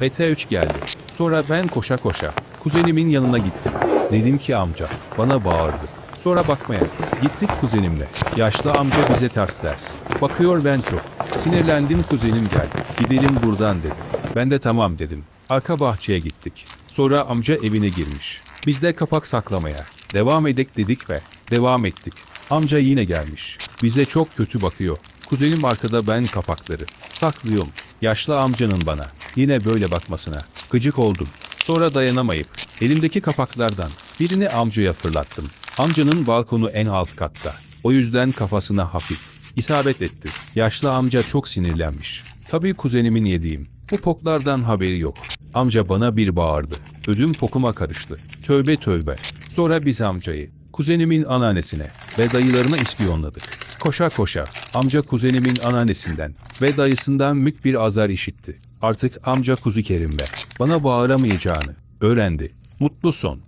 PT3 geldi. Sonra ben koşa koşa kuzenimin yanına gittim. Dedim ki amca bana bağırdı. Sonra bakmaya gittik kuzenimle. Yaşlı amca bize ters ders. Bakıyor ben çok. Sinirlendim kuzenim geldi. Gidelim buradan dedi. Ben de tamam dedim. Arka bahçeye gittik. Sonra amca evine girmiş. Biz de kapak saklamaya. Devam edek dedik ve devam ettik. Amca yine gelmiş. Bize çok kötü bakıyor. Kuzenim arkada ben kapakları. Saklıyorum. Yaşlı amcanın bana. Yine böyle bakmasına. Gıcık oldum. Sonra dayanamayıp elimdeki kapaklardan birini amcaya fırlattım. Amcanın balkonu en alt katta. O yüzden kafasına hafif isabet etti. Yaşlı amca çok sinirlenmiş. Tabii kuzenimin yediğim. Bu poklardan haberi yok. Amca bana bir bağırdı. Ödüm pokuma karıştı. Tövbe tövbe. Sonra biz amcayı, kuzenimin anneannesine ve dayılarına ispiyonladık. Koşa koşa amca kuzenimin anneannesinden ve dayısından mük bir azar işitti. Artık amca kuzu Kerim ve bana bağıramayacağını öğrendi. Mutlu son.